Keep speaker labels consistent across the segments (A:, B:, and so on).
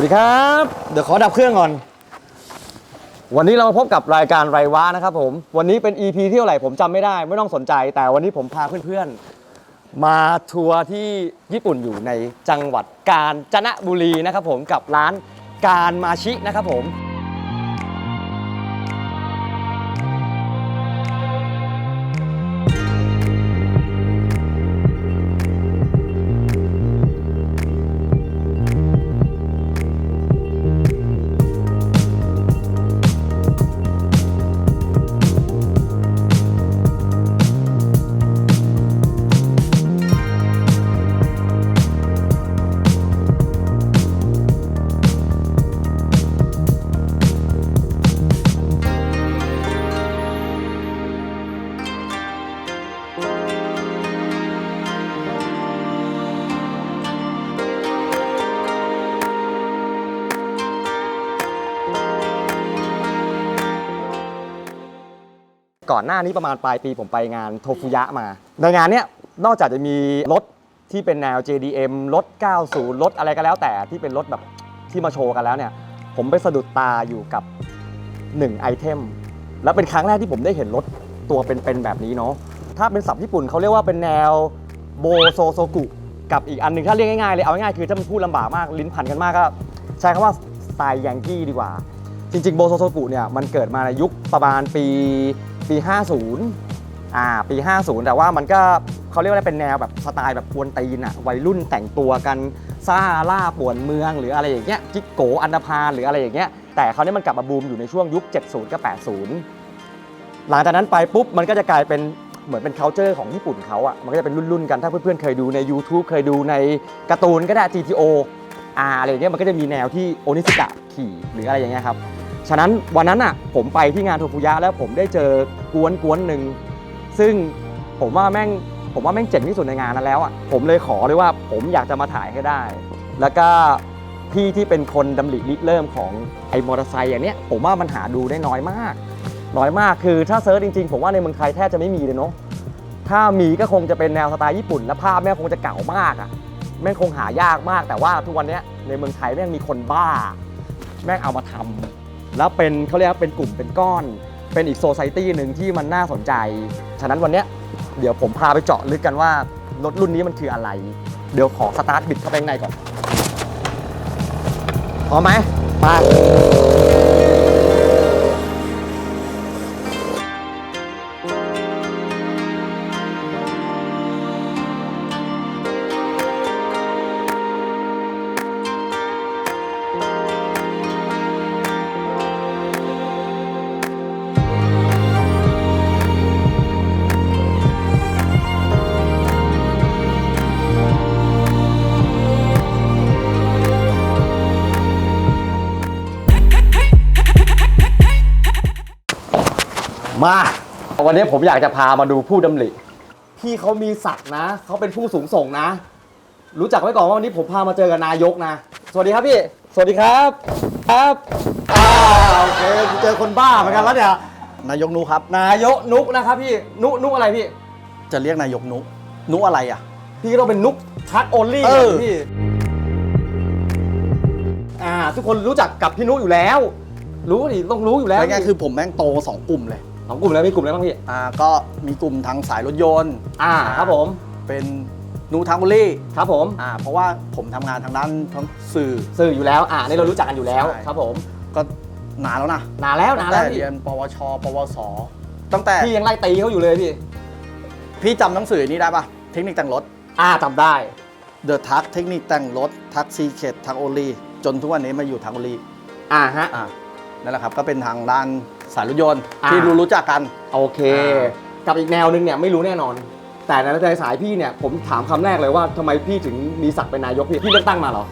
A: วัสดีครับ เดี๋ยวขอดับเครื่องก่อน วันนี้เรามาพบกับรายการไรวะนะครับผม วันนี้เป็น EP ที่เท่าไหร่ผมจำไม่ได้ ไม่ต้องสนใจ แต่วันนี้ผมพาเพื่อนๆ มาทัวร์ที่ญี่ปุ่นอยู่ในจังหวัดกาญจนบุรีนะครับผมกับร้านการมาชินะครับผม อนหน้านี้ประมาณปลายปีผมไปงานโทฟุยะมา ในงานเนี้ยนอกจากจะมีรถที่เป็นแนว JDM รถ 90 รถอะไรก็แล้วแต่ที่เป็นรถแบบที่มาโชว์กันแล้วเนี่ย ผมไปสะดุดตาอยู่กับ1ไอเทมแล้วเป็นครั้งแรกที่ผมได้เห็นรถตัวเป็นๆแบบนี้เนาะถ้าเป็นศัพท์ญี่ปุ่นเขาเรียกว่าเป็นแนวโบโซโซกุกับอีกอันหนึ่งถ้าเรียกง่ายๆเลยเอาง่ายๆคือถ้ามันพูดลำบากมากลิ้นพันกันมากก็ใช้คำว่าสไตล์ยังกี้ดีกว่า จริงๆโบโซโซกุเนี่ยมันเกิดมาในยุคประมาณปี ปี 50อ่าปี 50 แต่ว่ามันก็เขาเรียกว่าเป็นแนวแบบสไตล์แบบกวนตีนอะวัยรุ่นแต่งตัวกันซ่าล่าป่วนเมืองหรืออะไรอย่างเงี้ยจิกโกอันดาพาลหรืออะไรอย่างเงี้ยแต่เขาวนี้มันกลับมาบูมอยู่ในช่วงยุค 70 กับ 80 หลังจากนั้นไปปุ๊บมันก็จะกลายเป็นเหมือนเป็น c u เจอร์ของญี่ปุ่นเขาอะมันก็จะเป็นรุ่นๆกันถ้าเพื่อนๆเคยดูใน YouTube เคยดูในการ์ตูนก็ได้ GTO อ่าอะไรเงี้ยมันก็จะมีแนวที่โอนิสกะขี่หรืออะไรอย่างเงี้ยครับ ฉะนั้นวันนั้นอะผมไปที่งานโทฟุยะแล้วผมได้เจอกวนกวนหนึ่งซึ่งผมว่าแม่งผมว่าแม่งเจ๋งที่สุดในงานนั้นแล้วอะผมเลยขอเลยว่าผมอยากจะมาถ่ายให้ได้ แล้วก็พี่ที่เป็นคนดำริริเริ่มของไอ้มอเตอร์ไซค์อย่างเนี้ยผมว่ามันหาดูได้น้อยมาก น้อยมากคือถ้าเซิร์ชจริงๆ ผมว่าในเมืองไทยแทบจะไม่มีเลยเนาะถ้ามีก็คงจะเป็นแนวสไตล์ญี่ปุ่น และภาพแม่งคงจะเก่ามากอะแม่งคงหายากมาก แต่ว่าทุกวันนี้ในเมืองไทยแม่งมีคนบ้า แม่งเอามาทำ แล้วเป็นเขาเรียกว่าเป็นกลุ่มเป็นก้อน เป็นอีกโซไซตี้หนึ่งที่มันน่าสนใจ ฉะนั้นวันเนี้ยเดี๋ยวผมพาไปเจาะลึกกันว่ารถรุ่นนี้มันคืออะไร เดี๋ยวขอสตาร์ทบิดเข้าไปข้างในก่อนพร้อมไหมไป มา วันนี้ผมอยากจะพามาดูผู้ดำริพี่เขามีศักดิ์นะเขาเป็นผู้สูงส่งนะ รู้จักไว้ก่อนว่าวันนี้ผมพามาเจอกับนายกนะ สวัสดีครับพี่ สวัสดีครับ ครับอ่าโอเคเจอคนบ้าเหมือนกันแล้วเนี่ย
B: นายกนุครับ
A: นายกนุกนะครับพี่นุนุอะไรพี่
B: จะเรียกนายกนุนุอะไรอะ
A: พี่ก็ต้องเป็นนุกทักโอลี่
B: เออ
A: พี่อ่าทุกคนรู้จักกับพี่นุอยู่แล้ว รู้ดิต้องรู้อยู่แล้ว
B: ง่ายๆคือผมแม่งโตสองกลุ่มเลย
A: สองกลุ่มแล้วมีกลุ่มอะไรบ้างพี่
B: อ่าก็มีกลุ่มทางสายรถยนต์
A: อ่าครับผม
B: เป็นนูทางบุรี
A: ครับผม
B: อ่าเพราะว่าผมทำงานทางด้านทั้งสื่อ
A: สื่ออยู่แล้วอ่านี่เรารู้จักกันอยู่แล้ว
B: ใช่
A: ครับผม
B: ก็นานแล้วนะ
A: นานแล้วนานแล้ว
B: ตั้งแต่
A: พี่
B: เรียนปวช ปวส ตั้งแต่
A: พี่ยังไล่ตีเขาอยู่เลยพี่
B: พี่จำหนังสือนี้ได้ปะเทคนิคแต่งรถ
A: อ่าจำได้
B: The t u g เทคนิคแต่งรถทักซีเคททักโอลีจนทุกวันนี้มาอยู่ทักโอลี
A: อ่าฮะ
B: อ่านั่นแหละครับก็เป็นทางด้าน สายรถยนต์
A: อ่า
B: ที่รู้รู้จักกัน
A: โอเค
B: อ่า
A: กับอีกแนวหนึงเนี่ยไม่รู้แน่นอน แต่ในสายพี่เนี่ยผมถามคำแรกเลยว่าทำไมพี่ถึงมีศักดิ์เป็นนายกพี่พี่เลือกตั้งมาเหรอ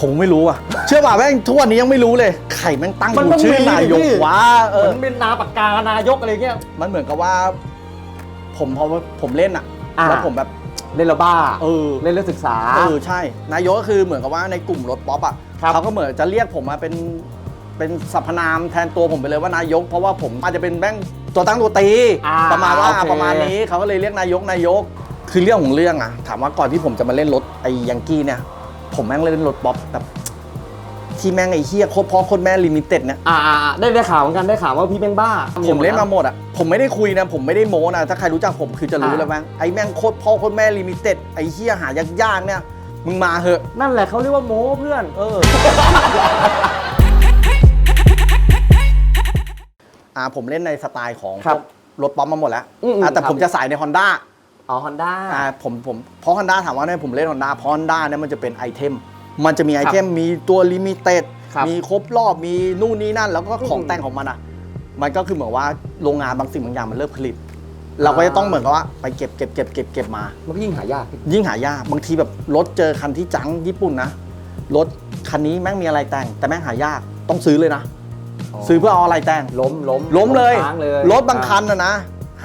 B: ผมไม่รู้อะ เชื่อป่ะแม่งทุกวันนี้ยังไม่รู้เลย ไข่แม่งตั้ง
A: มัน
B: อยู่
A: ต้อง
B: ชื่อ
A: มี
B: นายก
A: ดิ
B: วะเอ
A: เหมื
B: อ
A: อนเป็นนาปากกานายกอะไรเงี้ย
B: มันเหมือนกับว่า ผมพอผมเล่นอะ
A: อ่า
B: แล้วผมแบบ
A: เล่นและบ้า
B: เออ
A: เล่นและศึกษา
B: เออใช่ นายกก็คือเหมือนกับว่าในกลุ่มรถป๊อปอะ
A: ครับ
B: เขาก็เหมือนจะเรียกผมมาเป็น เป็นสรรพนามแทนตัวผมไปเลยว่านายก เพราะว่าผมอาจจะเป็นแม่งตัวตั้งตัวตี
A: อ่า
B: ประมาณว่า
A: โอเค
B: ประมาณนี้เขาก็เลยเรียกนายกนายก คือเรื่องของเรื่องอะถามว่าก่อนที่ผมจะมาเล่นรถไอ้ยังกี้เนี่ย ผมแม่งเล่นรถป๊อปแบบที่แม่งไอ้เฮียโคตรพ่อโคตรแม่ลิมิเต็ดเนี่ย
A: อ่าอ่าได้ได้ข่าวเหมือนกันได้ข่าวว่าพี่แม่งบ้า
B: ผมเล่นมาหมดอะ ผมไม่ได้คุยนะ ผมไม่ได้โม้นะ ถ้าใครรู้จักผมคือจะรู้แล้วแม่งไอ้แม่งโคตรพ่อโคตรแม่ลิมิเต็ด ไอ้เฮียหายากๆเนี่ย มึงมาเหอะ
A: นั่นแหละเขาเรียกว่าโม้เพื่อน
B: เออ อ่าผมเล่นในสไตล์ของ
A: ครับ
B: พวกรถป๊อปมาหมดแล้ว
A: อืมๆ
B: อ่าแต่
A: ครับ
B: ผมจะสายใน Honda
A: อ๋อฮอนด้า
B: อ่าผมผมเพราะ Honda ถามว่าเนี่ยผมเล่น Honda เพราะ Honda เนี่ยมันจะเป็นไอเทมมันจะมีไอเทมมีตัวลิมิเต็ด
A: ครับ
B: มีครบรอบมีนู่นนี่นั่น แล้วก็ของ
A: อืม
B: แต่งของมันอะ มันก็คือเหมือนว่าโรงงานบางสิ่งบางอย่างมันเริ่มผลิต เราก็จะต้องเหมือนกับว่าไปเก็บเก็บเก็บเก็บเก็บมา
A: มันก็ยิ่งหายาก
B: ยิ่งหายากบางทีแบบรถเจอคันที่จังญี่ปุ่นนะรถคันนี้แม่งมีอะไรแต่งแต่แม่งหายากต้องซื้อเลยนะ ซื้อเพื่อเอาอะไรแต่ง
A: ล้มล้ม
B: ล้มเลย
A: ค้างเลย
B: รถบางคันนะนะ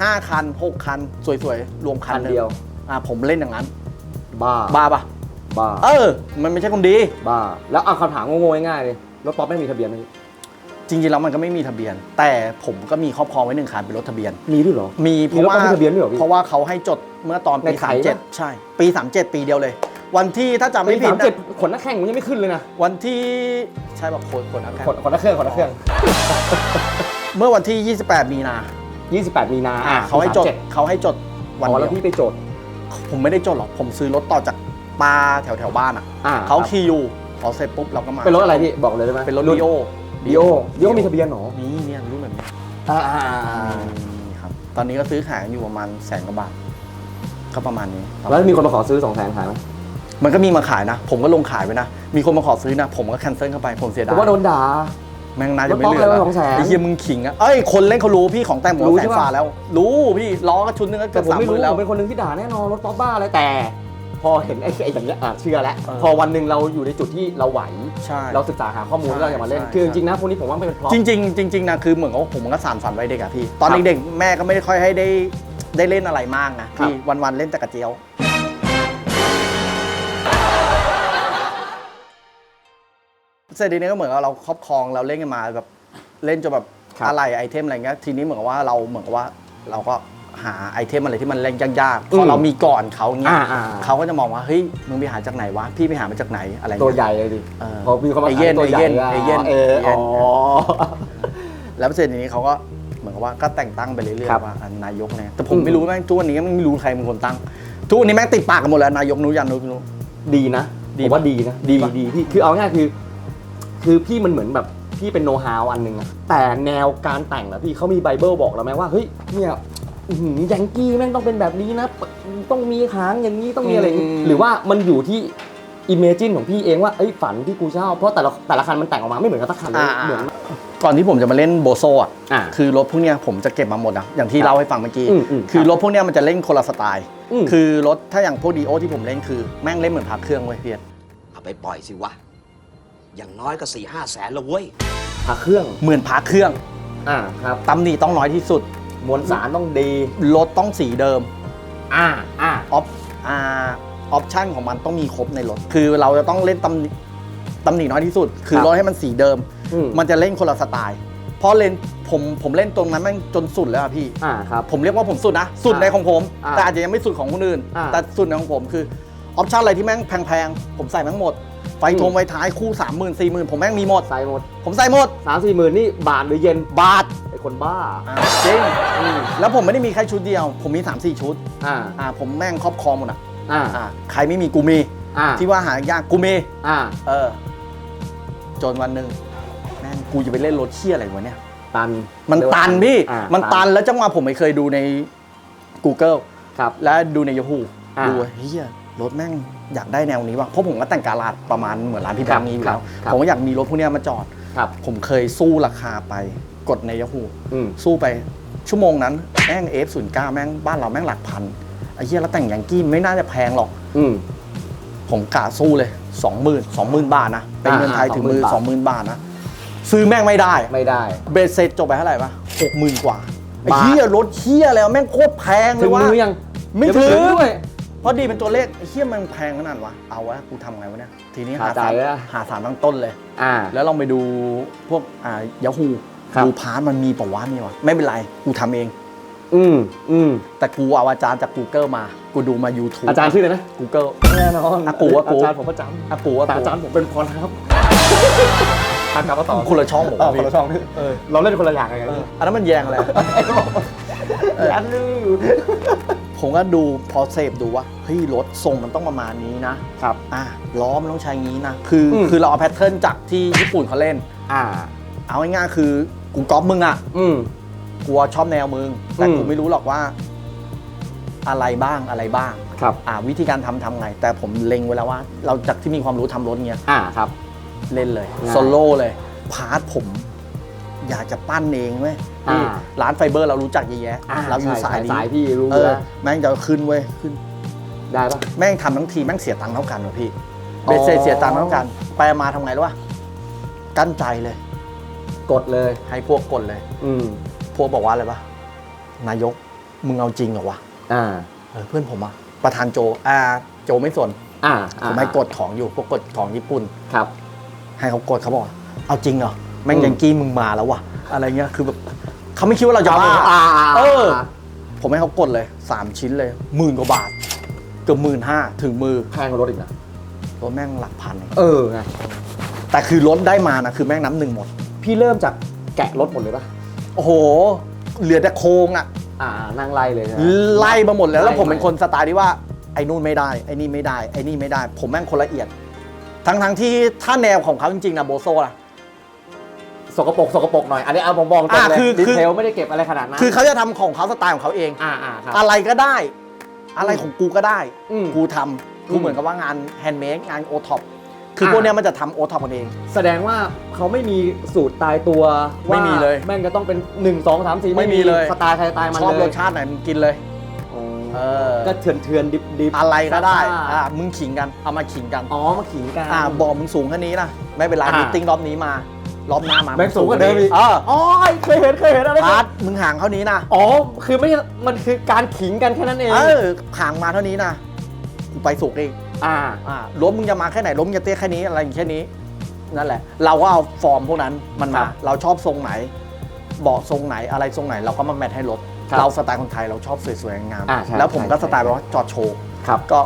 B: ห้าคันหกคัน สวยๆ รวมคั
A: คั
B: น
A: น
B: หนึ่ง
A: เดียว
B: อ่าผมเล่นอย่างนั้น
A: บ้า
B: บ้าปะ
A: บ้า
B: เออ มันไม่ใช่คนดี
A: บ้า แล้วเอาคำถามโง่ๆง่ายๆเลยรถป๊อปไม่มีทะเบียนไหม
B: จริงๆแล้วมันก็ไม่มีทะเบียน แต่ผมก็มีครอบครองไว้หนึ่งคันเป็นรถทะเบียน
A: มีด้วยเหรอ
B: มีเพราะว่า
A: มีรถไม่มีทะเบียนด้วยเหรอพี่
B: เพราะว่าเขาให้จดเมื่อตอนปี
A: ในไทย
B: สามเจ็ด
A: ปะ
B: ใช่ ปี37ปีเดียวเลย วันที่ถ้าจำ
A: ปี
B: ไม่ผิด
A: สาม
B: นะ
A: เจ็ดขนหน้าแข้งผมยังไม่ขึ้นเลยนะ
B: วันที่ใช่แบบโคนคนครับ
A: ขนขนหน้าเครื่องขนหน้าเครื่อง
B: เมื่อวันที่ 28 มีนา
A: 28 มีนา
B: อ่าเขาให้จด
A: 37
B: เขาให้จดวัน
A: อ๋อ
B: เดี
A: แล้
B: ยวว
A: พี่ไปโจทย์
B: ผมไม่ได้จดหรอก ผมซื้อรถต่อจากปาแถวแถวๆบ้านอะ
A: อ่า
B: เขา
A: ครับ
B: ขี่อยู่พอเสร็จปุ๊บเราก็มา
A: เป็นรถอะไรพี่บอกเลยได้ไหม
B: เป็นรถดิโอ
A: ดิโอดิโอมีทะเบียนเหรอ
B: นี่เนี่ยรุ่นแบบนี้
A: อ่าอ่าอ่า
B: นี่ครับตอนนี้ก็ซื้อขายอยู่ประมาณแสนกว่าบาทก็ประมาณนี้
A: แล้วมีคนมาขอซื้อ2องแสนขายไหม
B: มันก็มีมาขายนะ ผมก็ลงขายไปนะ มีคนมาขอซื้อนะ ผมก็แคนเซิลเข้าไป ผมเสีย
A: ผ
B: ดาย
A: มว่าโดนด่า
B: แม่งน่าจะไม่เหลือ
A: รถป๊อปเลย
B: แล้ว
A: ว่า200,000
B: ไอ้เฮียมึงขิงอะเอ้ย คนเล่นเขารู้พี่ของแต่งหม
A: รู้
B: ด
A: ใช่
B: แสน
A: ปะ
B: ฟ้าแล้ว รู้พี่ล้อก็ชุดนึงก็เกื
A: แต่
B: อบ
A: ผม
B: สาม
A: ไม่
B: ห
A: รู้
B: มื่นแล้ว
A: ผมเป็นคนหนึงที่ด่าแน่นอนรถป๊อปบ้าอะไรแต่ พอเห็นไอ้ไอ้อย่างเงี้ยอะเชื่อแล้ว
B: เออ
A: พอวันหนึ่งเราอยู่ในจุดที่เราไหว
B: ใช่
A: เราศึกษาหาข้อมูล
B: ใช่
A: แล้วเราอยากมาเล่น
B: ใช่
A: คือจ
B: ใช่
A: ริงๆนะพวกนี้ผมว่าไม่เป็นเพราะ
B: จริงๆจริงๆนะคือเหมือนกับผมก็สานฝันไว้เด็กอะพี่ ตอน
A: ครับ
B: เด็กๆแม่ก็ไม่ได้ค่อยให้ได้ได้เล่นอะไรมากนะ
A: ครับ
B: พี่วันๆเล่นแต่กระเจียว เสร็จทีนี้ก็เหมือนกับเราครอบครองเราเล่นกันมาแบบเล่นจนแบบ
A: ครับ
B: อะไรไอเทมอะไรเงี้ยทีนี้เหมือนกับว่าเราเหมือนกับว่าเราก็หาไอเทมอะไรที่มันเล่นยากๆพอเรามีก่อนเขาเงี้ย
A: อ่าอ่า
B: เขาก็จะมองว่าเฮ้ยมึงไปหาจากไหนวะพี่ไปหามาจากไหนอะไร
A: ตัว
B: เงี้ย
A: ใหญ่เลยดิ
B: เออ
A: พอมีคนมา
B: ไอเย็น
A: ตัว
B: ไอ
A: ใหญ่
B: เย็น
A: อะ
B: ไอเย็น
A: เออ
B: ไอเย็
A: อ๋
B: น
A: อ
B: แล้วเสร็จทีนี้เขาก็เหมือนกับว่าก็แต่งตั้งไปเรื่อย
A: ครับ
B: ๆว่าอะนายกเนี่ยแต่ผม
A: อืม
B: ไม่รู้แม่งทุกวันนี้แม่งไม่รู้ใครเป็นคนตั้งทุกวันนี้แม่งติดปากกันหมดแล้วนายกนู้นยันนู้นนู้น
A: ดีนะ
B: ดี
A: ผมว่า
B: ปะ
A: ดีนะดี
B: ดีปะ
A: ดีพี่คือเอาง่ายๆคือ คือพี่มันเหมือนแบบพี่เป็นโน้ตฮาวอันหนึ่งอะแต่แนวการแต่งอะพี่เขามีไบเบิลบอกเราไหมว่าเฮ้ยเนี่ยอื้อหือยังกี้แม่งต้องเป็นแบบนี้นะ ต้องมีหางอย่างนี้ต้องมีอะไรอย่างงี้หรือว่ามันอยู่ที่อิมเมจินของพี่เองว่าเอ้ยฝันที่กูชอบเพราะแต่ละแต่ละคันมันแต่งออกมาไม่เหมือนกันสักคันเลย
B: อ่า
A: เหมือน
B: ก่อนที่ผมจะมาเล่นโบโซอะ
A: อ่า
B: คือรถพวกเนี้ยผมจะเก็บมาหมดอะอย่างที่
A: ครับ
B: เล่าให้ฟังเมื่อกี้
A: อืมอืม
B: คือ
A: ครับ
B: รถพวกเนี้ยมันจะเล่นคนละสไตล์
A: ม
B: คือรถถ้าอย่างพวกดีโอที่ผมเล่นคือ แม่งเล่นเหมือนพักเครื่องเว้ยเพียร
C: เอาไปปล่อยสิวะ อย่างน้อยก็สี่ห้าแสนละเว้ย
A: พักเครื่อง
B: เหมือนพักเครื่อง
A: อ่าครับ
B: ตำหนิต้องน้อยที่สุด
A: มวลสารต้องดี
B: รถต้องสีเดิม
A: อ่าอ่า
B: ออฟอ่าออปชั่นของมันต้องมีครบในรถ คือเราจะต้องเล่นตำหนิตำหนิน้อยที่สุด คือ
A: ครับ
B: รถให้มันสีเดิม
A: อืม
B: มันจะเล่นคนละสไตล์ เพราะเลนผมผมเล่นตรงนั้นแม่งจนสุดแล้วอะพี่
A: อ่าครับ
B: ผมเรียกว่าผมสุดนะ สุด
A: อ่า
B: ในของผม
A: อ่า
B: แต่อาจจะยังไม่สุดของคนอื่น
A: อ่า
B: แต่สุดในของผมคือออปชั่นอะไรที่แม่งแพงๆ ผมใส่แม่งหมด ไฟ
A: อืม
B: ทงไฟท้ายคู่3 0 0 0 0 4 0 0 0 ผมแม่งมีหมด
A: ใส่หมด
B: ผมใส่หมด
A: สามสี่หมื่นนี่บาทหรือเย็น
B: บาท
A: ไอคนบ้า
B: อ่าจริงแล้วผมไม่ได้มีแค่ชุดเดียว ผมมี 3 4 ชุด
A: อ่า
B: อ่าผมแม่งครอบครองหมดอะ
A: อ่า
B: อ่าใครไม่มีกูมี
A: อ่า
B: ที่ว่าหายากกูมี
A: อ่า
B: เออจนวันหนึ่งแม่งกูจะไปเล่นรถเชี่ยอะไรวะเนี่ย
A: ตัน
B: มันตันพี่
A: อ่า
B: มันตันแล้วจังหวะผมไม่เคยดูใน Google
A: ครับ
B: และดูใน Yahoo
A: อ่า
B: ดูเฮีย รถแม่งอยากได้แนวนี้ว่ะเพราะผมก็แต่งการาดประมาณเหมือนร้านพี่
A: ค
B: แบ
A: รับ
B: งค์นี้อยู่
A: ครั
B: แล้
A: บ
B: ว
A: ครับ
B: ผมก็อยากมีรถพวกเนี้ยมาจอด
A: ครับ
B: ผมเคยสู้ราคาไปกดใน Yahoo
A: อืม
B: สู้ไปชั่วโมงนั้นแม่ง F09 แม่งบ้านเราแม่งหลักพันไอ้เหี้ยแล้วแต่งยังกี้ไม่น่าจะแพงหรอก
A: อืม
B: ผมกะสู้เลย 20,000 20,000 บาทนะ เป็นเงินไทย
A: อ่า
B: ถึงมือ
A: 20,000
B: 20,000 บาทนะ ซื้อแม่งไม่ได้
A: ไม่ได้
B: เบสเซ็ตจบไปเท่าไหร่ปะ60,000 กว่า ไอ้
A: บาท
B: เหี้ยรถเหี้ยแล้วแม่งโคตรแพงเล
A: ถึ
B: ย
A: ง
B: ว่า
A: มือยัง
B: ไม่
A: เดี๋ยว
B: ถึง
A: ด้วย
B: เพราะดีเป็นตัวเลขไอ้เหี้ยมันแพงขนาดวะเอาวะกูทำไงวะเนี่ยทีนี้หา
A: ขาดใจ
B: สาร
A: แล้ว
B: หาสารตั้งต้นเลย
A: อ่า
B: แล้วลองไปดูพวกอ่ายาฮู
A: ครับ
B: ดูพาร์ทมันมีปะวะมีวะไม่เป็นไรกูทำเอง
A: อืมอืม
B: แต่กูเอาอาจารย์จาก Google มา กูดูมา YouTube
A: อาจารย์ชื่ออะไรนะ
B: Google
A: แน่นอน
B: อากูอากู
A: อาจารย์ผมประจำ
B: อากูอา
A: แต่
B: กู
A: อาจารย์ผมเป็นพรครับกลับมาต่อ
B: คนละช่องผม
A: เออ
B: พี่
A: คนละช่องพี่
B: เออ
A: เราเล่นคนละอย่างกันไง
B: เอออันนั้นมันแยงอะไร
A: อันนึง
B: ผมก็ดูพอเสพดูว่าเฮ้ยรถทรงมันต้องประมาณนี้นะครับ อะล้อมันต้องใช้งี้นะ คืออ
A: ม
B: คือเราเอาแพทเทิร์นจากที่ญี่ปุ่นเขาเล่น
A: อ่า
B: เอาง่ายๆคือกูก๊อปมึงอะ
A: อืม
B: กูชอบแนวมึง แต่
A: อืม
B: กูไม่รู้หรอกว่า อะไรบ้างอะไรบ้าง
A: ครับ
B: อ่าวิธีการทำทำไง แต่ผมเล็งไว้แล้วว่า เราจากที่มีความรู้ทำรถเงี้ย
A: อ่าครับ
B: เล่นเลย
A: ง่าย
B: โซโล่เลย พาร์ทผม อยากจะปั้นเองเว้ย
A: อ่า
B: นี่ร้านไฟเบอร์เรารู้จักเยอะแยะ
A: อ่า
B: เราอยู่
A: ใช่
B: สายนี้
A: สายพี่รู้
B: เออ
A: นะ
B: แม่งจะขึ้นเว้ยขึ้น
A: ได้ปะ
B: แม่งทำทั้งทีแม่งเสียตังค์เท่ากันวะพี่
A: อ๋อ
B: เบสเซเสียตังค์เท่ากัน ไปมาทำไงรู้ป่ะกั้นใจเลย
A: กดเลย
B: ให้พวกกดเลย
A: อืม
B: พวกบอกว่าอะไรปะนายกมึงเอาจริงเหรอวะ
A: อ่า
B: เออเพื่อนผมอะประธานโจอ่าโจไม่สน
A: อ่า
B: ผมให้กดของอยู่พวกกดของญี่ปุ่น
A: ครับ
B: ให้เขากดเขาบอกว่าเอาจริงเหรอ แม่ง
A: อืม
B: ยังกี้มึงมาแล้ววะอะไรเงี้ย คือแบบเขาไม่คิดว่าเราจะบ้า
A: อ่า
B: เออผมให้เขากดเลยสามชิ้นเลยหมื่นกว่าบาท เกือบหมื่นห้าถึงมือ
A: แพงกว่ารถอีกนะ
B: รถแม่งหลักพันเอง
A: เออไง
B: แต่คือรถได้มานะคือแม่งน้ำหนึ่งหมด
A: พี่เริ่มจากแกะรถหมดเลยปะ
B: โอ้โห เหลือแต่โครงอะ
A: อ่านั่งไล่เลยนะ
B: ไล่มาหมดแล้ว แล้ว
A: ไล่
B: ผมเป็นคนสไตล์ที่ว่าไอ้นู่นไม่ได้ไอ้นี่ไม่ได้ไอ้นี่ไม่ได้ ผมแม่งคนละเอียด ทั้งทั้งๆที่ถ้าแนวของเขาจริงๆนะโบโซล่ะ
A: สกปรกสกปรกหน่อยอันนี้เอาผมบอกตรง
B: อ่า
A: เลย
B: คือ
A: ดี
B: คือ
A: เทลไม่ได้เก็บอะไรขนาดนั้น
B: คือเขาจะทำของเขาสไตล์ของเขาเอง
A: อ่าอ่าครับ
B: อะไรก็ได้ อะไรของกูก็ได้
A: อืม
B: กูทำกู
A: อืม
B: เหมือนกับว่างานแฮนด์เมดงานโอท็อปคือ
A: อ่า
B: พวกเนี้ยมันจะทำโอท็อปกันเอง
A: แสดงว่าเขาไม่มีสูตรตายตัว
B: ไม่มีเลย
A: ว่าแม่งจะต้องเป็น 1 2 3 4
B: ไม่มีเลย
A: สไตล์ใครสไตล์มัน
B: ชอบ
A: เล
B: ร
A: ย
B: สชาติไหนมึงกินเลย
A: อ๋อ
B: เออ
A: ก็เถื่อนเถื่อนดิบดิบ
B: อะไรก็ได้
A: ซ่าๆ
B: อ่ามึงขิงกันเอามาขิงกัน
A: อ๋อมาขิงกัน
B: อ่าบอกมึงสูงแค่นี้นะไม่เป็นไร
A: อ่า
B: มิติ้งรอบนี้มา รอบหน้ามา
A: แม่งสูงกว่าเดิมอีก
B: เออ
A: อ๋อเคยเห็นเคยเห็นอะไร
B: พาร์ทมึงห่างเท่านี้นะ
A: อ๋อ คือไม่ใช่มันคือการขิงกันแค่นั้นเอง
B: เออ ห่างมาเท่านี้นะกูไปสูงเอง
A: อ่า
B: อ่ารถมึงจะมาแค่ไหนรถมึงจะเตี้ยแค่นี้อะไรอย่างแค่นี้ นั่นแหละ เราก็เอาฟอร์มพวกนั้นมัน
A: ครั
B: มา
A: บ
B: เราชอบทรงไหนเบาะทรงไหนอะไรทรงไหนเราก็มาแมทให้รถ
A: ครับ
B: เราสไตล์คนไทยเราชอบสวยๆงาม
A: อ่าใช่
B: แล้วผมก็
A: ใช่
B: สไตล์แบบว่าจอดโชว์
A: ครับ
B: ก็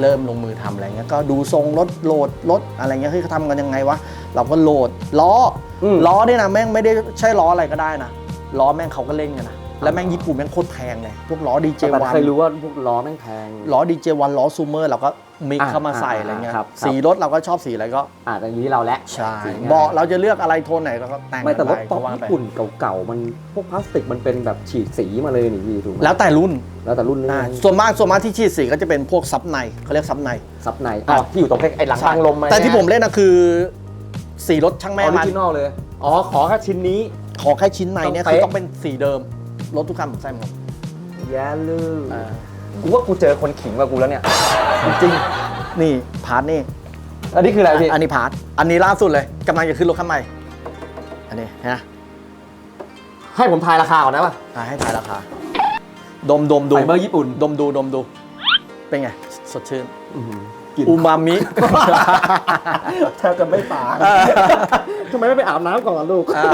B: เริ่มลงมือทำอะไรเงี้ยก็ดูทรงรถโหลดรถอะไรเงี้ยเฮ้ยเขาทำกันยังไงวะเราก็โหลดล้ออ
A: ม
B: ล้อเนี่ยนะแม่งไม่ได้ใช่ล้ออะไรก็ได้นะล้อแม่งเขาก็เล่นกันนะ แล้วแม่งญี่ปุ่นแม่งโคตรแพงเลยพวกล้อดีเจ
A: แต่
B: วัน
A: เคยรู้ว่าพวกล้อแม่งแพง
B: ล้อดีเจวันล้อซูเมอร์เราก็มิก
A: อ่า
B: เข้ามาใส่
A: อ่า
B: อะไรเงี้ย
A: ครับ
B: สีรถเราก็ชอบสีอะไรก็
A: อ่าแต่นี้เราแล้ว
B: ใช่
A: สีง่ย
B: เบาะเราจะเลือกอะไรโทนไหนเราก็แต่ง
A: ไม่แต่รถ
B: ป
A: ป๊อป
B: ก็ว่าไป
A: ญี่ปุ่นเก่าๆมันพวกพลาสติกมันเป็นแบบฉีดสีมาเลยนี่พี่ถูกไหม
B: แล้วแต่รุ่น
A: แล้วแต่รุ่นนึง
B: อ่าส่วนมากส่วนมากที่ฉีดสีก็จะเป็นพวกซับในเขาเรียกซับใน
A: ซับในอ๋อที่อยู่ตรงไอ้หลังทางลมอะไร
B: แต่ที่ผมเล่นนะคือสีรถช่าง
A: แม่
B: แม่
A: ออริ
B: มัน
A: จินอลเลยอ๋อขอแค่ชิ้นนี้
B: ขอแค่ชิ้นในเนี่ย
A: ต้อง
B: คือ
A: เป๊ะ
B: ต้องเป็นสีเดิม รถทุกคันผมใส่หมด
A: แย่ลือ
B: อ่า
A: กูว่ากูเจอคนขิงมากูแล้วเนี่ย
B: จริงนี่พาร์ทนี่
A: อันนี้คืออะไรพี่
B: อันนี้พาร์ทอันนี้ล่าสุดเลยกำลังจะขึ้นรถคันใหม่อันนี้นะ
A: ให้ผมทายราคาก่อนได้ป่ะ
B: อะให้ทายราคา ดมดมดู
A: ไฟเบอร์ญี่ปุ่น
B: ดมดูดมดู เป็นไง สดชื่น
A: กลิ่น
B: อูมามิ
A: แทบจะไม่ปากทำไมไม่ไปอาบน้ำก่อนลูก
B: อ่า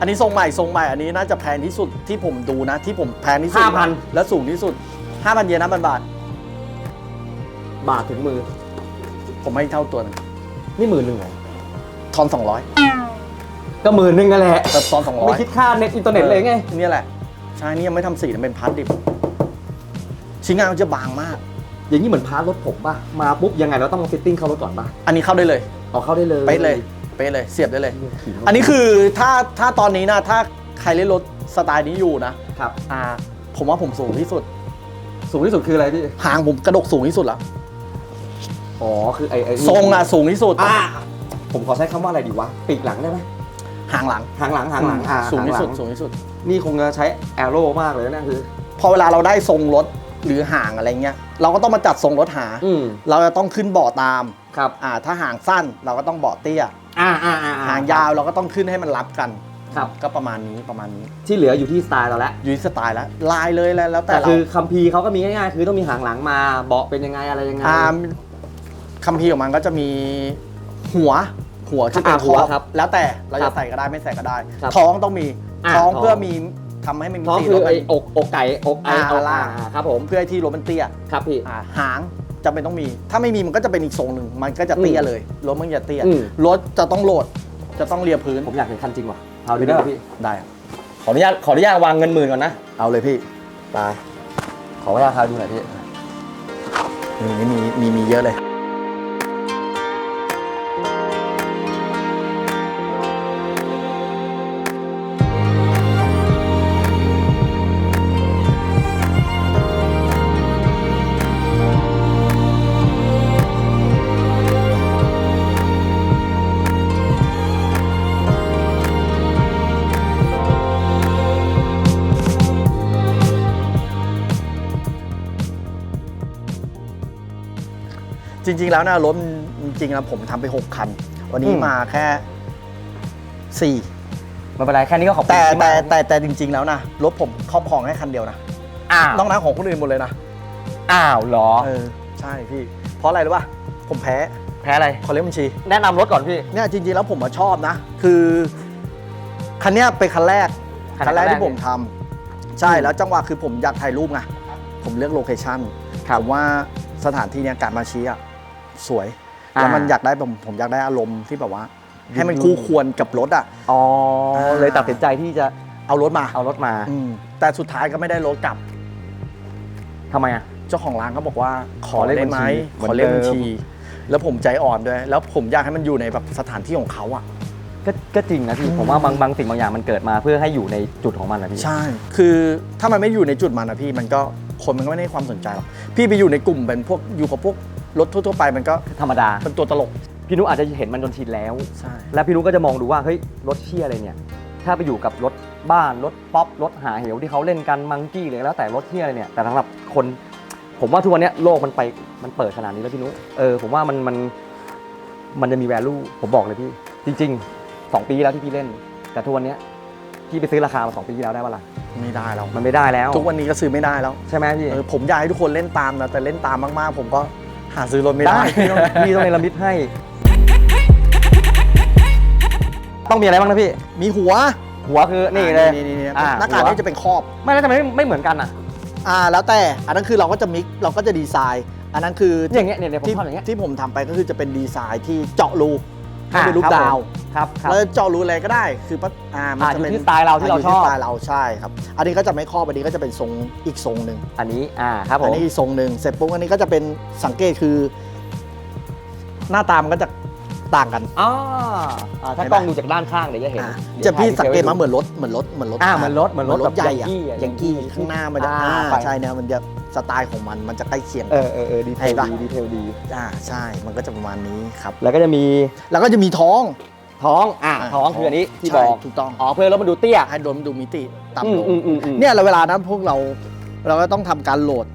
B: อันนี้ทรงใหม่ทรงใหม่อันนี้น่าจะแพงที่สุดที่ผมดูนะ ที่ผมแพงที่สุด
A: 5,000
B: และสูงที่สุด 5,000 เยนนะพันบาท
A: บาทถึงมือ
B: ผมให้เท่าตัวหนึง
A: นี่หมื่นหนึ่งเหรอ
B: ทอน 200
A: ก็หมื่นหนึ่งนั่นแหละ
B: แต่ทอน200
A: ไม่คิดค่าเน็ตอินเทอร์เน็ตเลยไง
B: เนี่ยแหละ ใช่นี่ยังไม่ทำสีนะเป็นพาร์ทดิบชิ้นงานมันจะบางมาก
A: อย่างนี้เหมือนพาร์ทรถผมป่ะ มาปุ๊บยังไงเราต้องมาฟิตติ้งเข้ารถก่อนป่ะ
B: อันนี้เข้าได้เลย
A: เอาเข้าได้เลย
B: เป๊ะเลยเป๊ะเลยเสียบได้เลย
A: ขิง
B: อันนี้คือถ้าถ้าตอนนี้นะถ้าใครเล่นรถสไตล์นี้อยู่นะ
A: ครับ
B: อ่าผมว่าผมสูงที่สุด
A: สูงที่สุดคืออะไรพี่
B: หางผมกระดกสูงที่สุดแล้ว
A: อ๋อคือไอ้ไอ้นี่
B: ทรงอะสูงที่สุด
A: อะผมขอใช้คำว่าอะไรดีวะปีกหลังได้ไหม
B: หางหลัง
A: หางหลังหางหลังอะ
B: สูงที่สุด
A: หาหลั
B: สูงที่สุด
A: นี่คงจะใช้แอโร่มากเลยนะคือ
B: พอเวลาเราได้ทรงรถหรือห่างอะไรเงี้ย เราก็ต้องมาจัดทรงรถหา
A: อืม
B: เราจะต้องขึ้นเบาะตาม
A: ครับ
B: อ่าถ้าห่างสั้นเราก็ต้องเบาะเตี้ย
A: อ่าอ่าอ่า
B: ห่างยาวเราก็ต้องขึ้นให้มันรับกัน
A: ครับ
B: ก็ประมาณนี้ประมาณนี้
A: ที่เหลืออยู่ที่สไตล์เราแล้ว
B: อยู่ที่สไตล์แล้วลายเลยแล้วแล้วแต่
A: แต่
B: เรา
A: คือคัมภีร์เขาก็มีง่ายๆคือต้องมีหางหลังมาเบาะเป็นยังไงอะไรยังไง
B: อ่าคัมภีร์ของมันก็จะมีหัวหัวที่เป็น
A: อ่าหัว
B: ท็อป
A: ครับ
B: แล้วแต่เรา
A: ครั
B: จะ
A: บ
B: ใส่ก็ได้ไม่ใส่ก็ได้
A: ครับ
B: ท้องต้องมี
A: อ่า
B: ท้อง
A: ท้อง
B: เพื่อมีทำให้มันมี
A: ท้อง
B: สี
A: คือ
B: รถ
A: ไอ้
B: มัน
A: อกอกไก่อกไอ้
B: อ่า
A: อก
B: ล่า
A: อ่าครับผม
B: เพื่อให้ที่รถมันเตี้ย
A: ครับพี่
B: อ่าหาง จำเป็นต้องมี ถ้าไม่มีมันก็จะเป็นอีกทรงหนึ่งมันก็จะเตี้ย
A: อืม
B: เลย รถมันจะเตี้ย
A: อืม
B: รถจะต้องโหลด จะต้องเลียพื้น
A: ผมอยากเห็นคันจริงว่ะเอาดูได้ป่ะพี่
B: ได้ครับ
A: ขออนุญาตขออนุญาตวางเงินหมื่นก่อนนะ
B: เอาเลยพี่
A: ตายขออนุญาตพาดูหน่อยพี่
B: นี่มีมีมีเยอะเลย จริง ๆ แล้วนะรถจริงๆแล้วผมทำไป 6 คัน วันนี้
A: อืม
B: มาแค่สี่
A: ไม่เป็นไรแค่นี้ก็ขอบคุณ
B: แต่
A: พี่
B: แต่
A: มาก
B: แต่แต่จริง ๆ แล้วนะรถผมครอบครองแค่คันเดียวนะ
A: อ้าว
B: นอกนั้นของคนอื่นหมดเลยนะ
A: อ้าวเหรอ
B: เออใช่พี่ เพราะอะไรรู้ป่ะผมแพ้
A: แพ้อะไร
B: ขอเล่นบัญชี
A: แนะนำรถก่อนพี่
B: เนี่ยจริงๆแล้วผมมาชอบนะ คือคันเนี้ยเป็นคันแรก
A: คัน
B: คันแรก
A: แรก
B: ที่ผมทำใช่
A: อืม
B: แล้วจังหวะคือผมอยากถ่ายรูปไงผมเลือกโลเคชั่น
A: ครับ
B: ผมว่าสถานที่เนี้ยการมาชี้อะ สวย
A: อ่า
B: แล้วมันอยากได้ผมผมอยากได้อารมณ์ที่แบบว่า ให้มันคู่ควรกับรถอะ
A: อ๋อ
B: อ่า
A: เลยตัดสินใจที่จะ
B: เอารถมา
A: เอารถมา
B: อืมแต่สุดท้ายก็ไม่ได้รถกลับ
A: ทำไมอะ
B: เจ้าของร้านเขาบอกว่าขอ
A: ขอเล
B: เล่
A: ข
B: นไหม
A: บัญชี
B: ขอเล่น
A: เหมื
B: บั
A: อน
B: ญ
A: เดิม
B: ชี แล้วผมใจอ่อนด้วย แล้วผมอยากให้มันอยู่ในแบบสถานที่ของเขาอะ
A: ก็ก็จริงนะพี่
B: อืม
A: ผมว่าบางบางสิ่งบางอย่างมันเกิดมาเพื่อให้อยู่ในจุดของมันนะพี่
B: ใช่ คือถ้ามันไม่อยู่ในจุดมันนะพี่มันก็คนมันก็ไม่ได้ให้ความสนใจหรอกพี่ไปอยู่ในกลุ่มเป็นพวกอยู่กับพวก รถทั่วๆไปมันก็
A: ธรรมดา
B: เป็นตัวตลก
A: พี่นุอาจจะเห็นมันจนชินแล้ว
B: ใช่
A: แล้วพี่นุก็จะมองดูว่าเฮ้ยรถเชี่ยอะไรเนี่ย ถ้าไปอยู่กับรถบ้านรถป๊อปรถหาเหวที่เขาเล่นกันมังกี้เลยแล้วแต่รถเชี่ยอะไรเนี่ยแต่สำหรับคน ผมว่าทุกวันเนี้ยโลกมันไปมันเปิดขนาดนี้แล้วพี่นุเออผมว่ามันมันมันจะมี value ผมบอกเลยพี่ จริงๆสองปีที่แล้วที่พี่เล่นแต่ทุกวันเนี้ยพี่ไปซื้อราคามาสองปีที่แล้วได้ปะล่ะ
B: ไม่ได้แล้ว
A: มันไม่ได้แล้ว
B: ทุกวันนี้ก็ซื้อไม่ได้แล้ว
A: ใช่ไหมพี่
B: เออผมอยากให้ทุกคนเล่นตามนะแต่เล่นตามมากๆ ผมก็ หาซื้อรถไม่ได้
A: ได้ พี่ต้องพี่ต้องเนรมิตให้ ต้องมีอะไรบ้างนะพี่
B: มีหัว
A: หัวคือนี่เลย
B: นี่นี่
A: อ่า
B: หน้ากาก
A: หัว
B: นี่จะเป็นครอบ
A: ไม่แล้วทำไมไม่ไม่เหมือนกันอะ
B: อ่าแล้วแต่อันนั้นคือเราก็จะมิกเราก็จะดีไซน์ อันนั้นคือ
A: อย่างเงี้ยเนี่ยเนี่ยผม
B: ที่
A: ชอบอย่างเงี้ย
B: ที่ผมทำไปก็คือจะเป็นดีไซน์ที่เจาะรู ให้
A: อ่า
B: เป็นรูป
A: ครับ
B: ดาว
A: ผมครับครับ
B: แล้วเจาะรูอะไรก็ได้ คือปะอ่ามัน
A: อ่า
B: จะ
A: อยู่
B: เป็น
A: ที่สไตล์เราที่เรา
B: ยู่
A: ชอบ
B: สไตล์เราใช่ครับ อันนี้ก็จะไม่ครอบอันนี้ก็จะเป็นทรงอีกทรงหนึ่ง
A: อันนี้อ่าครับผ
B: อัน
A: ม
B: นี้อีกทรงหนึ่งเสร็จปุ๊บอันนี้ก็จะเป็นสังเกตคือ หน้าตามันก็จะต่างกัน
A: อ๋ออ่าถ้า
B: เห็น
A: ก
B: ปะ
A: ล้องดูจากด้านข้างเดี๋ยวจะเห็น
B: อ่า
A: ดี๋ยว
B: จะพี่
A: ถ่ย
B: สังเกตมา
A: ดีทลให้ดู
B: เหมือนรถเหมือนรถเหมือนรถ
A: อ่าเหมือนรถเหมือนรถ
B: ใหญ่อะ
A: แบบ Yankee อะ
B: ยังกี้
A: Yankee
B: ข้างหน้ามันจะ
A: อ่า
B: อ่า
A: ไป
B: ใช่เนี่ยมันจะ สไตล์ของมันมันจะใกล้เคียง
A: เออเออเออดีเท
B: เห็
A: ล
B: นปะ
A: ดีดีเทลดี
B: อ่าใช่มันก็จะประมาณนี้ครับ
A: แล้วก็จะมี
B: แล้วก็จะมีท้อง
A: ท้องอ่า
B: อ่า
A: ท้องคืออันนี้ที่
B: ใช่
A: บอก
B: ถูกต้อง
A: อ๋อเพื่อรถมันดูเตี้ย
B: ให้โดนดูมิติ
A: อื
B: ต่ำ
A: ม
B: ลง
A: อืมอืมอืม
B: เนี่ยเราเวลานั้นพวกเราเราก็ต้องทำการโหลด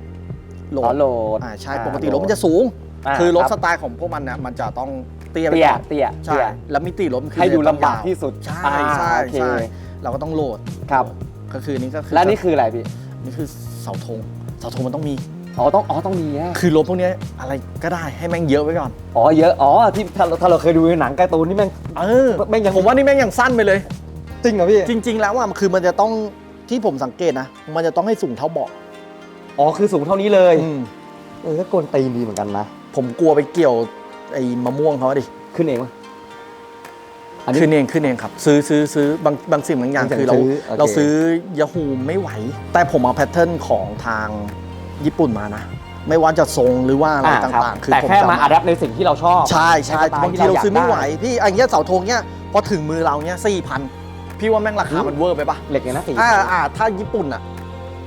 B: โหล
A: อ๋อ
B: ด
A: โหลด
B: อ่าใช่
A: อ่า
B: ปกติ
A: โหล
B: ร
A: ด
B: ถมันจะสูง
A: อ่า
B: คือรถ
A: ครับ
B: สไตล์ของพวกมันเนี่ยมันจะต้องเตี้ยไป
A: เตี้ย
B: ก่อน
A: เตี้ย
B: ใช่
A: เตี้ย
B: แล้วมิติรถมันคือ
A: ให้ดู
B: ต้อง
A: ลำบาก
B: ยว
A: ที่สุด
B: ใช่
A: อ่า
B: ใช่
A: โอเค
B: ใช่เราก็ต้องโหลด
A: ครับ
B: ก็คือนี่ก็คือ
A: และนี่คืออะไรพี่
B: นี่คือเสาธง เสาธงมันต้องมี
A: อ๋อต้องอ๋อต้องมีนะ
B: คือรถพวกเนี้ยอะไรก็ได้ให้แม่งเยอะไว้ก่อน
A: อ๋อเยอะอ๋อที่ถ้าเราถ้าเราเคยดูในหนังการ์ตูนนี่แม่ง
B: เออ
A: แม่งยัง
B: ผมว่านี่แม่งยังสั้นไปเลย
A: จริงเหรอพี่
B: จริง ๆ แล้วอะคือมันจะต้องที่ผมสังเกตนะมันจะต้องให้สูงเท่าเบาะ
A: อ๋อคือสูงเท่านี้เลย
B: อืม
A: เออก็กลตีนดีเหมือนกันนะ
B: ผมกลัวไปเกี่ยวไอ้มะม่วงเขาดิ
A: ขึ้นเองปะ อันนี้
B: ขึ้นเองขึ้นเองครับ ซื้อซื้อซื้อบางบางสิ่งบางอย่าง
A: บางอย่าง
B: คือเรา
A: ซื้อโอเค
B: เราซื้อยาฮูไม่ไหว แต่ผมเอาแพทเทิร์นของทางญี่ปุ่นมานะ ไม่ว่าจะทรงหรือว่าอะไร
A: อ่าครับ
B: ต่างๆ คือ
A: แต่
B: ผม
A: แค่
B: จะ
A: มาอัดแอปในสิ่งที่เราชอบ
B: ใช่ใช่
A: ในสไตล์
B: บางที
A: ที่
B: เรา
A: เรา
B: ซื้อไม่
A: อยาก
B: ไหว
A: ได้
B: พี่อันเนี้ยเสาธงเนี้ยพอถึงมือเราเนี้ยสี่พันพี่ว่าแม่งราคามันเวอร์ไปปะ
A: เหล็กเนี่ยนะสี่
B: อ่าอ่าถ้าญี่ปุ่นอะ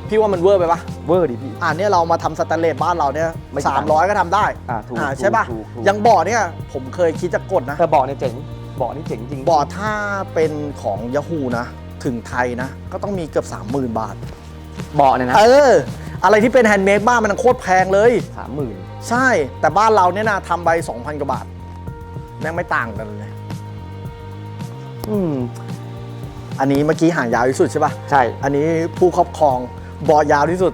B: พี่ว่ามันเวอร์ไปปะ
A: เวอร์ดิพี่
B: อ่าเนี่ยเรามาทำสแตนเลสบ้านเราเนี่ย
A: ไม่
B: สามร้อยก็ทำได้
A: อ่าถูก
B: อ่าใช่ปะ
A: ถูกถูก
B: อยังบ่อเนี่ยผมเคยคิดจะกดนะ
A: แต่เบาะเนี่ยเจ๋ง เบาะนี่เจ๋งจริง
B: บ่อถ้าเป็นของยาฮูนะ ถึงไทยนะ ก็ต้องมีเกือบ 30,000 บาท
A: เบาะเนี่ยนะ
B: เออ อะไรที่เป็นแฮนด์เมดบ้านมันโคตรแพงเลย
A: สามหมื่น
B: ใช่ แต่บ้านเราเนี่ยนะทำใบ 2,000 กว่าบาทแม่งไม่ต่างกันเลย
A: อืม
B: อันนี้เมื่อกี้หางยาวที่สุดใช่ปะ
A: ใช่
B: อันนี้ผู้ครอบครองบ่อยาวที่สุด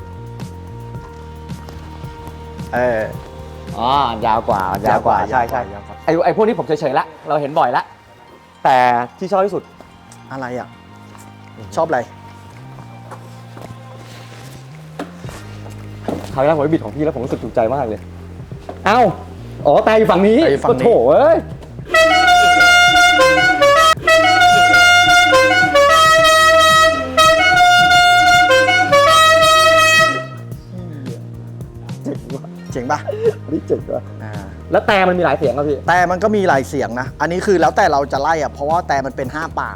B: เออ
A: อ๋อยาวกว่ายาวกว่า ใช่ใช่
B: ยาวกว่า
A: ไอไอพวกนี้ผมเฉยๆละ เราเห็นบ่อยละ แต่ที่ชอบที่สุด
B: อะไรอะ ชอบอะไร
A: คราวแรกผมไปบิดของพี่แล้วผมรู้สึกถูกใจมากเลย เอ้า อ๋อแต่อยู่ฝั่งนี้
B: แต่อยู่ฝั่งนี้
A: โถเอ้ย
B: เจ๋งปะ
A: อันนี้เจ๋งว่ะ
B: อ่า
A: แล้วแต่มันมีหลายเสียงครับพี่
B: แต่มันก็มีหลายเสียงนะ อันนี้คือแล้วแต่เราจะไล่อะเพราะว่าแต่มันเป็นห้าป่า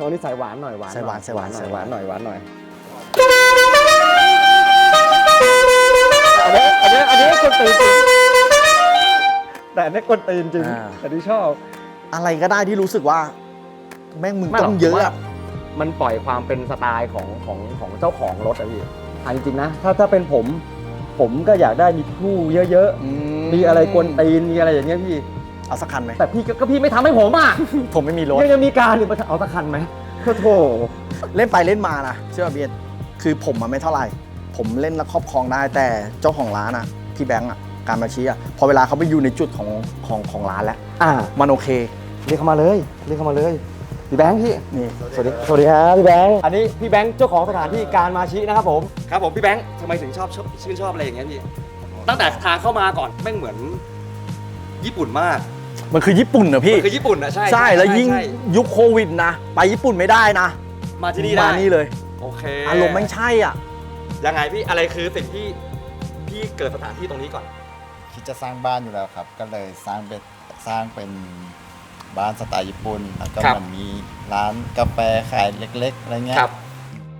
A: ตอนนี้ใส่หวานหน่อยหวาน
B: ใส่หวานใส่หวาน
A: หน่อย
B: ใส่
A: ห
B: ห
A: วาวา
B: น
A: นหน่อยหวานหน่อยอันนี้อันนี้อันนี้คนตีนจริงแต่อันนี้คนตีนจริง
B: อ่า
A: อันนี้ชอบ
B: อะไรก็ได้ที่รู้สึกว่า แม่งมึง
A: ไม่หร
B: ต้องเยอะ
A: ผม
B: อะ
A: ว่ามันปล่อยความเป็นสไตล์ของของของเจ้าของรถอะพี่ อันจริงๆนะถ้าถ้าเป็นผม ผมก็อยากได้มีคู่เยอะ
B: อื
A: ๆมีอะไรกวนตีนมีอะไรอย่างเงี้ยพี่
B: เอาสักคันไหม
A: แต่พี่ก็ก็พี่ไม่ทำให้ผมอะ
B: ผมไม่มีรถ
A: ยังจะมีการอีกมาเอาตะคันไหมโอ้โถ
B: เล่นไปเล่นมานะเชื่อเบียนคือผมมันไม่เท่าไหร่ ผมเล่นแล้วครอบครองได้แต่เจ้าของร้านอะพี่แบงค์อะการมาชี้อะพอเวลาเขาไปอยู่ในจุดของของของร้านแล้ว
A: อ่า
B: มันโอเค
A: เรียกเข้ามาเลย เรียกเข้ามาเลย พี่แบงค์พี่
B: นี่
A: สวัสดีสวัสดีครับพี่แบงค์อันนี้พี่แบงค์เจ้าของสถานที่การมาชินะครับผมครับผมพี่แบงค์ทำไมถึงชอบชอบชื่นชอบอะไรอย่างเงี้ยพี่ตั้งแต่ทางเข้ามาก่อนแม่งเหมือน ญี่ปุ่นมาก
B: มันคือญี่ปุ่นเหรอพี่
A: มันคือญี่ปุ่นนะใช่
B: ใช่แล้วยิ่ง
A: ใช่
B: ยุคโควิดนะ ไปญี่ปุ่นไม่ได้นะ
A: มาที่นี่ได้
B: มานี่เลย
A: โอเค
B: อารมณ์แม่งใช่อะ
A: ยังไงพี่อะไรคือสิ่งที่พี่เกิดสถานที่ตรงนี้ก่อน
D: คิดจะสร้างบ้านอยู่แล้วครับ ก็เลยสร้างเป็นสร้างเป็น บ้านสไตล์ญี่ปุ่นแล้วก็
A: ครับ
D: มันมีร้านกาแฟขายเล็กๆอะไรเงี้ย
A: ครับ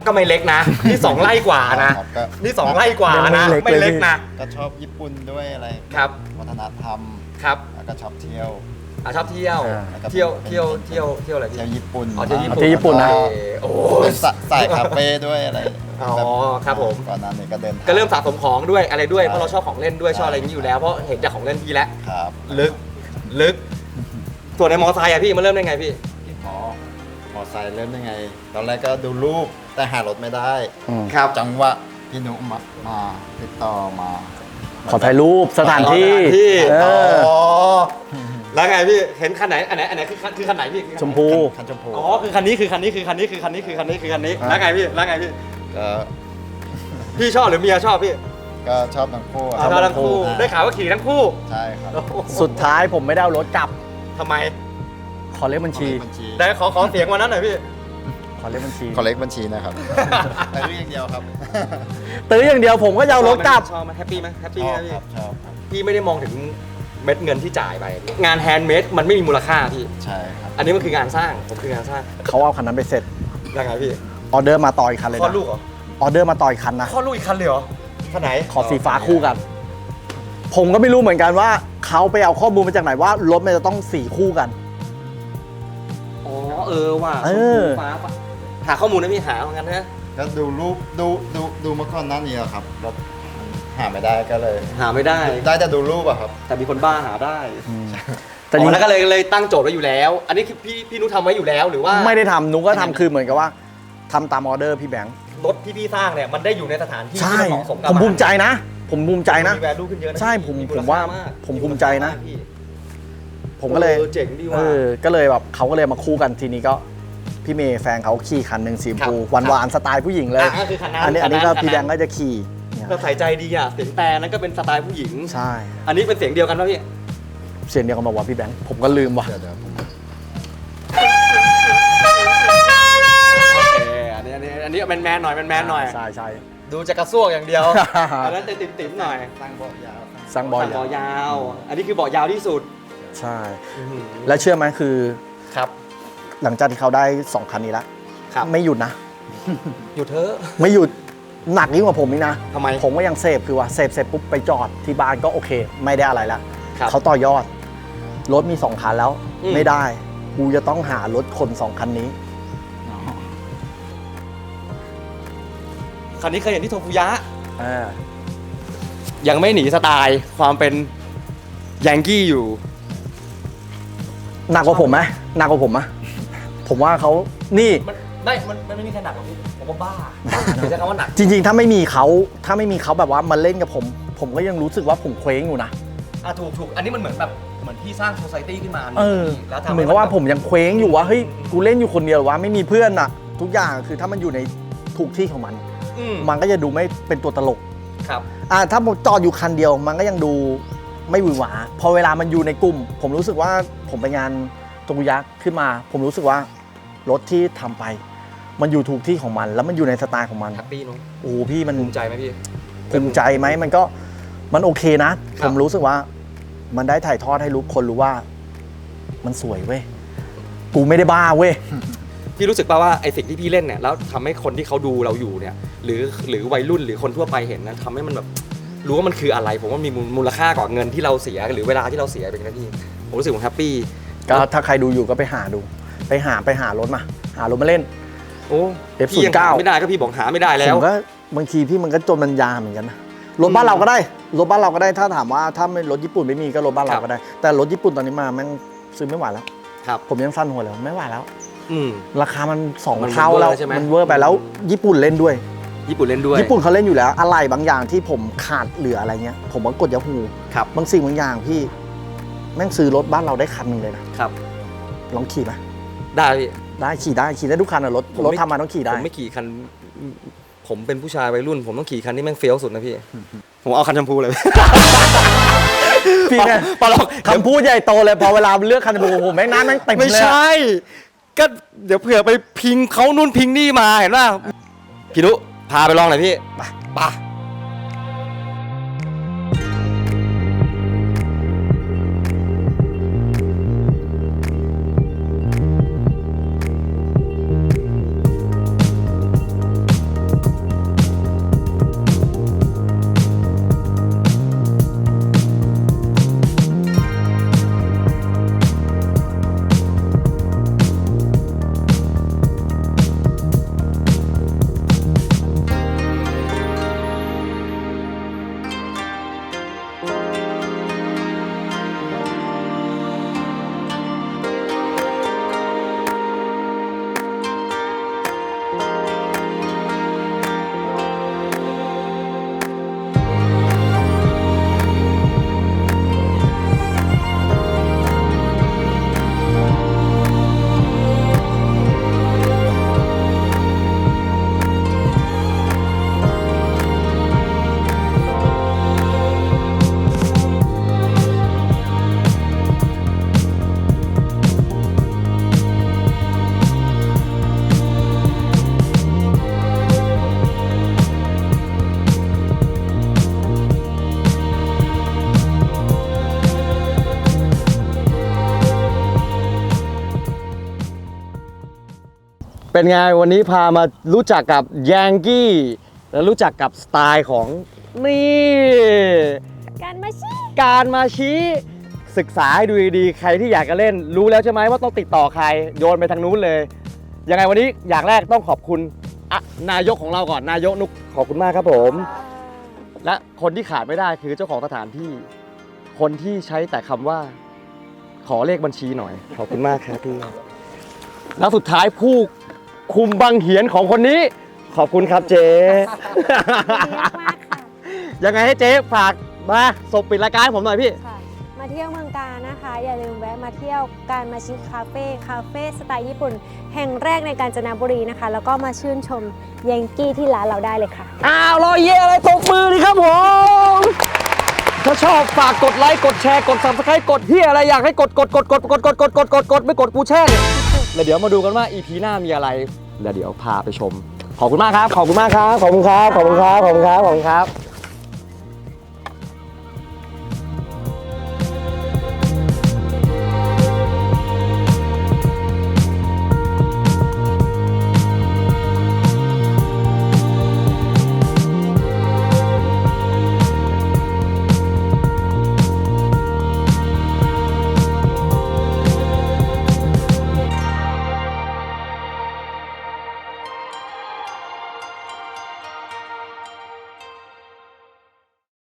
A: ก็ไม่เล็กนะ นี่สองไร่กว่านะ
D: ครับก็
A: นี่สองไร่กว่า
B: ยังไม่
A: นะ
B: เล็ก
A: ไม่
B: เลย
A: เล็กนะ
D: ก็ชอบญี่ปุ่นด้วยอะไร
A: ครับ
D: วัฒนธรรม
A: ครับ
D: แล้วก็ชอบเที่ยว
A: อะชอบเที่ยว
B: อ่า
D: แล้วก็
A: เที่ยว
D: เป็น
A: เที่ยว
D: เป็น
A: เที่ยว เที่ยวอะไรพี่
D: เที่ยวญี่ปุ่น
A: อ๋อเที่ยวญี่
B: อ๋อ
A: ปุ่น
B: เที่ยวญี่ปุ่นนะ
A: โอเคโอ้
D: สะสายคาเฟ่ด้วยอะไร
A: อ๋อครับผม
D: ก่อนหนั้นเนี่ยก็เดินทาง
A: ก็เริ่มสะสมของด้วยอะไรด้วย
D: ใช่
A: เพราะเราชอบของเล่นด้วย
D: ใช่
A: ชอบอะไรอย่างนี้อยู่แล้ว เพราะเห็นจากของเล่นพี่แล้ว
D: ครับ
A: ลึก ลึก ส่วนในมอไซค์อะพี่มันเริ่มได้ไงพี่
D: อ๋อมอไซค์เริ่มยังไง ตอนแรกก็ดูรูปแต่หารถไม่ได้
A: ครับ
D: จังหวะพี่นุมามาติดต่อมา
B: ขอถ่ายรูปสถานที่
A: สถานที่
B: เออ
A: อ๋อแล้วไงพี่เห็นคันไหนอันไหนอันไหนคือคันคือคันไหนพี่คือคันไหน
B: ชมพู
D: คันชมพู
A: อ๋อคือคันนี้คือคันนี้คือคันนี้คือคันนี้คือคันนี้คือคันนี้แล้วไงพี่แล้วไงพี่
D: ก็
A: พี่ชอบหรือเมียชอบพี่
D: ก็ชอบทั้งคู่อะ
A: ชอบทั้งคู่ ได้ข่าวว่าขี่ทั้งคู่
D: ใช่ครับ
B: สุดท้ายผมไม่ได้เอารถกลับ
A: ทำไม
B: ขอเลขบัญชี
D: บัญชี
A: ได้ขอขอเสียงวันนั้นหน่อยพี่
B: ขอเลขบัญชี
D: ขอเลขบัญชีนะครับแต่เรื่องเดียวครับ
B: ตื้ออย่างเดียวผมก็จะเอารถกลับ
A: ชอบไหมแฮปปี้ไหมแฮป
D: ช
A: ปี้
D: อบ
A: ไหมพี่
D: ครับชอบครับ
A: พี่ไม่ได้มองถึงเม็ดเงินที่จ่ายไป งานแฮนด์เมดมันไม่มีมูลค่าพี่
D: ใช่ครับ
A: อันนี้มันคืองานสร้าง ผมคืองานสร้าง
B: เขาเอาคันนั้นไปเสร็จ
A: ยังไงพี่
B: ออเดอร์มาต่ออีกคันเลย
A: คลอด
B: นะ
A: ลูกเหรอ
B: ออเดอร์มาต่ออีกคันนะ
A: คลอดลูกอีกคันเลยเหรอคันไหน
B: ขอสีฟ้าคู่กัน ผมก็ไม่รู้เหมือนกันว่าเขาไปเอาข้อมูลมาจากไหนว่ารถมันจะต้องสีคู่กัน
A: อ๋อเออว่ะ
B: เออ
A: ชมพูฟ้าปะหาข้อมูลนะพี่หาเหมือนกันนะ
D: ก็ดูรูปดูดูดูเมื่อก่อนหน้านี้อะครับรถมันหาไม่ได้ก็เลย
A: หาไม่ได้
D: ได้แต่ดูรูปอะครับ
A: แต่มีคนบ้าหาได้
B: แต่
A: อ๋
B: จริ
A: องแล้วก็เลยเลยตั้งโจทย์ไว้อยู่แล้ว อันนี้คือพี่พี่นุชทำไว้อยู่แล้วหรือว่า
B: ไม่ได้ทำนุกก็ทำคือเหมือนกับว่าทำตามออเดอร์พี่แบงค์
A: รถที่พี่สร้างเนี่ยมันได้อยู่ในสถานที่
B: ใช่
A: ที่เหมาะสมกับ
B: ผมภูมิใจนะ ผมภูมิใจนะ
A: มีแวลูขึ้นเยอะนะ
B: ใช่ผม
A: มู
B: ผ
A: ล
B: ม
A: ค่
B: ว่าา
A: ก
B: ผมภูมิใจนะ
A: พี่
B: ผมก็เลย
A: ออเจ๋งดี
B: เอ
A: ว่ะ
B: อก็เลยแบบเขาก็เลยมาคู่กันทีนี้ก็พี่เมย์แฟนเขาขี่คันหนึ่งสีชมพู
A: ครับ
B: หวานหวานๆสไตล์ผู้หญิงเลย
A: อะก็คือคันนั้น
B: อันนี้อันนี้
A: คั
B: ก็
A: นนั้น
B: พี่แบงค์ก็จะขี่เนี่ย
A: ก็ใส่ใจดีอะเสียงแต่นั้นก็เป็นสไตล์ผู้หญิง
B: ใช่
A: อันนี้เป็นเสียงเดียวกันป่ะพี่
B: เสียงเดียวกันบอกว่าพี่แบงค์ผมก็ลืมว่ะ
D: เดี๋ยวเดี๋ยวผม
A: โอเคอันนี้อันนี้อันนี้แมนแมนๆหน่อยแมนแมนๆหน่อย
B: ใช่ใช่
A: ดูจะกระซวกอย่างเดียวอันนั้นจะติ่มติ่มๆหน่อย
D: สร้างเบาะยาว
B: สร้างบอย
A: สั่งบ่อยาว อันนี้คือบ่อยาวที่สุด
B: ใช่ แล้วเชื่อไหมคือ
A: ครับ
B: หลังจากที่เขาได้สองคันนี้แล้ว
A: ครับ
B: ไม่หยุดนะ
A: อยู่เถอะ
B: ไม่หยุดหนักยิ่งกว่าผมอีกนะ
A: ทำไม
B: ผมก็ยังเสพคือว่าเสพเสร็จปุ๊บไปจอดที่บ้านก็โอเค ไม่ได้อะไรละ
A: ครับ
B: เขาต่อยอด รถมีสองคันแล้ว
A: อืม
B: ไม่ได้ กูจะต้องหารถคนสองคันนี้
A: คันนี้เคยเห็นที่โทฟุยะ
B: อ่า
A: ยังไม่หนีสไตล์ความเป็นยังกี้อยู่
B: หนักกว่าผมไหมหนักกว่าผมไหมผมว่าเขานี่
A: มันไม่มันมันไม่มีใครหนักหรอกพี่ผมว่าบ้าถึงจะคำว่าหนัก
B: จริง ๆ ถ้าไม่มีเขาถ้าไม่มีเขาแบบว่ามาเล่นกับผม ผมก็ยังรู้สึกว่าผมเคว้งอยู่นะ
A: อะถูกถูกอันนี้มันเหมือนแบบเหมือนพี่สร้างโซซ i ตี้ขึ้นมา
B: เออ
A: แล้วทำ
B: เหมือนกับว่าผมยังเคว้งอยู่ว่าเฮ้ยกูเล่นอยู่คนเดียววะไม่มีเพื่อนอะทุกอย่างคือถ้ามันอยู่ในถูกที่ของมัน
A: อืม
B: มันก็จะดูไม่เป็นตัวตลก
A: ครับ
B: อ่าถ้าผมจอดอยู่คันเดียวมันก็ยังดูไม่หวือหวา พอเวลามันอยู่ในกลุ่ม ผมรู้สึกว่าผมไปงานตรงยักษ์ขึ้นมา ผมรู้สึกว่ารถที่ทำไป มันอยู่ถูกที่ของมัน แล้วมันอยู่ในสไตล์ของมัน
A: แฮปปี้เนาะ
B: โอ้โหพี่มัน
A: ภูมิใจไหมพี่
B: ภูมิใจไหมมันก็มันโอเคนะ
A: ครั
B: ผ
A: บ
B: มรู้สึกว่า มันได้ถ่ายทอดให้รู้คนรู้ว่า มันสวยเว้ยกูไม่ได้บ้าเว้ย
A: พี่รู้สึกป่าว่าไอสิ่งที่พี่เล่นเนี่ยแล้วทำให้คนที่เขาดูเราอยู่เนี่ยหรือหรือวัยรุ่นหรือคนทั่วไปเห็นนะทำให้มันแบบรู้ว่ามันคืออะไร ผมว่ามีมูลมูลค่ากว่าเงินที่เราเสียหรือเวลาที่เราเสียไปนะพี่ผมรู้สึกผมแฮปปี้
B: ก็ถ้าใครดูอยู่ก็ไปหาดู ไปหาไปหารถมา หารถมาเล่น
A: โอ้
B: F09
A: พี่ยังหาไม่ได้ก็พี่บอกหาไม่ได้แล้
B: ผ
A: ว
B: มก็บางทีพี่มันก็จนมันยาเหมือนกันนะรถบ้านเราก็ได้รถบ้านเราก็ได้ถ้าถามว่าถ้าไม่รถญี่ปุ่นไม่มีก็รถบ้าน
A: ค
B: เรา
A: รับ
B: ก็ได้ แต่รถญี่ปุ่นตอนนี้มาแม่งซื้อไม่ไหวแล้ว
A: ครับ
B: ผมยังสั้นหัวเลยไม่ไหวแล้ว
A: อืม
B: ราคามันสอง
A: มัน
B: เท่า
A: เวอร์
B: แล้ว
A: ใช่ไหม
B: มันเวอร์ไปแล้วญี่ปุ่นเล่นด้วย
A: ญี่ปุ่นเล่นด้วย
B: ญี่ปุ่นเขาเล่นอยู่แล้ว อะไรบางอย่างที่ผมขาดเหลืออะไรเงี้ย ผมก็กดยาฮู
A: ครับ
B: บางสิ่งบางอย่างพี่แม่งซื้อรถบ้านเราได้คันหนึ่งเลยนะครับ ลองขี่ไหม
A: ได้พี่
B: ได้ขี่ได้ขี่ได้ทุกคันอะรถ
A: ผม
B: รถ
A: ไม่
B: ทำมาต้องขี่
A: ผ
B: ได้
A: มไม่ขี่คัน ผมเป็นผู้ชายวัยรุ่น ผมต้องขี่คันที่แม่งเฟี้ยวสุดนะพี่ ผมเอาคันชมพูเลย
B: พี่เนี่ย
A: ปลอก
B: คำพูดใหญ่โตเลยพอเวลาเลือกคันบูผมแม่งหน้าแม่งเต็ม
A: ไม่
B: เลยอะ
A: ใช่ ก็เดี๋ยวเผื่อไปพิงเขานู่นพิงนี่มาเห็นป่ะพี่นุพาไปลองหน่อยพี่ไปไป เป็นไงวันนี้พามารู้จักกับยังกี้ และรู้จักกับสไตล์ของนี่
E: การมาชี้
A: การมาชี้ศึกษาให้ดูดีๆใครที่อยากจะเล่น รู้แล้วใช่ไหมว่าต้องติดต่อใครโยนไปทางนู้นเลยยังไงวันนี้อย่างแรกต้องขอบคุณอะนายกของเราก่อนนายกนุกขอบคุณมากครับผม และคนที่ขาดไม่ได้คือเจ้าของสถานที่ คนที่ใช้แต่คำว่า ขอเลขบัญชีหน่อย ขอบคุณมากครับพี่แล้วสุดท้ายผู้ คุมบังเหียนของคนนี้ ขอบคุณครับเจ๊
E: ดีมากๆค่ะ
A: ยังไงให้เจ๊ฝากมาสบปิดรายการให้ผมหน่อยพี่
E: ค่ะมาเที่ยวเมืองกาญนะคะ อย่าลืมแวะมาเที่ยวการมาชิคาเฟ่คาเฟ่สไตล์ญี่ปุ่น แห่งแรกในกาญจนบุรีนะคะ แล้วก็มาชื่นชมยังกี้ที่ร้านเราได้เลยค่ะ
A: อ้าวรอยเย่อะไรตบมือดิครับผม ถ้าชอบฝากกดไลค์ กดแชร์ กด subscribe กดเฮียอะไรอยากให้กดกดกดกดกดกดกดกดกดกดไม่กดกูแช่งแล้วเดี๋ยวมาดูกันว่า EP หน้ามีอะไร แล้วเดี๋ยวพาไปชม ขอบคุณมากครับ ขอบคุณมากครับ ขอบคุณครับ ขอบคุณครับ ขอบคุณครับ ขอบคุณครับ